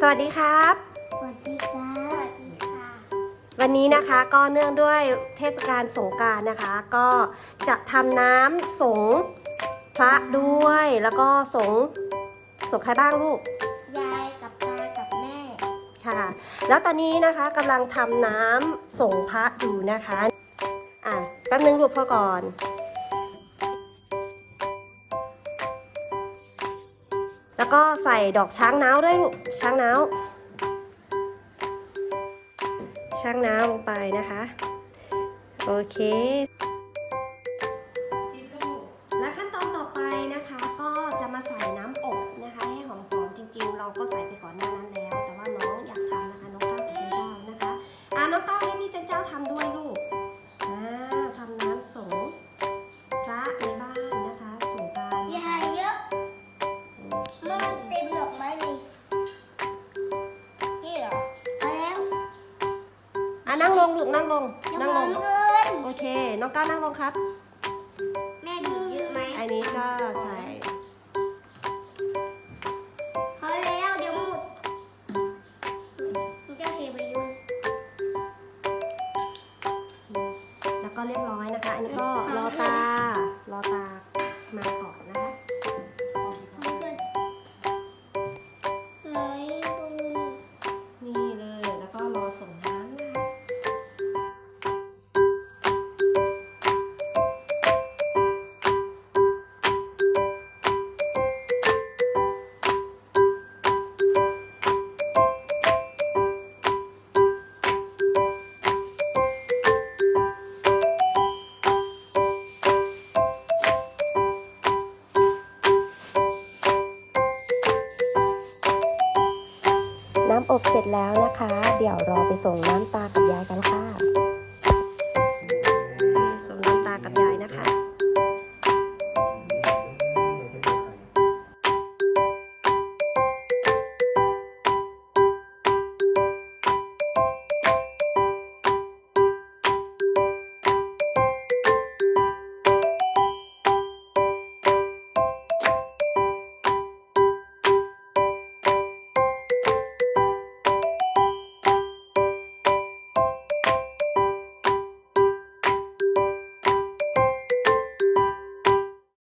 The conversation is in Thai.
สวัสดีครับ สวัสดีค่ะสวัสดีค่ะวันนี้นะคะก็เนื่องด้วยเทศกาลสงกรารนะคะ ก็จะทำน้ำสงพระด้วยแล้วก็สงสงใครบ้างลูก ยายกับตากับแม่ ค่ะ แล้วตอนนี้นะคะกำลังทำน้ำสงพระอยู่นะคะ อะแป๊บนึงลูกพ่อก่อน แล้วก็ใส่ดอกช้างน้าวด้วยลูก ช้างน้าว ช้างน้าวลงไปนะคะ โอเคและขั้นตอนต่อไปนะคะ ก็จะมาใส่น้ำอบนะคะ ให้หอมๆจริง ๆ เราก็ใส่ไปก่อนหน้านั้นแล้ว แต่ว่าน้องอยากทำนะคะ น้องก้าวกับเจนเจ้านะคะ อ่าน้องก้าวให้พี่จน นั่งลงลูกนั่งลงยังนั่งหลอมงเกินโอเค น้องก้าวนั่งลงครับ แม่บีบเยอะไหมอันนี้ก็ใส่พอแล้วเดี๋ยวหมดมันจะเทไปยุ่งแล้วก็เรียบร้อยนะคะ อันนี้ก็รอตารอตามาก่อนนะคะน้ำอบเสร็จแล้วนะคะ เดี๋ยวรอไปส่งน้ำตากับยายกันค่ะ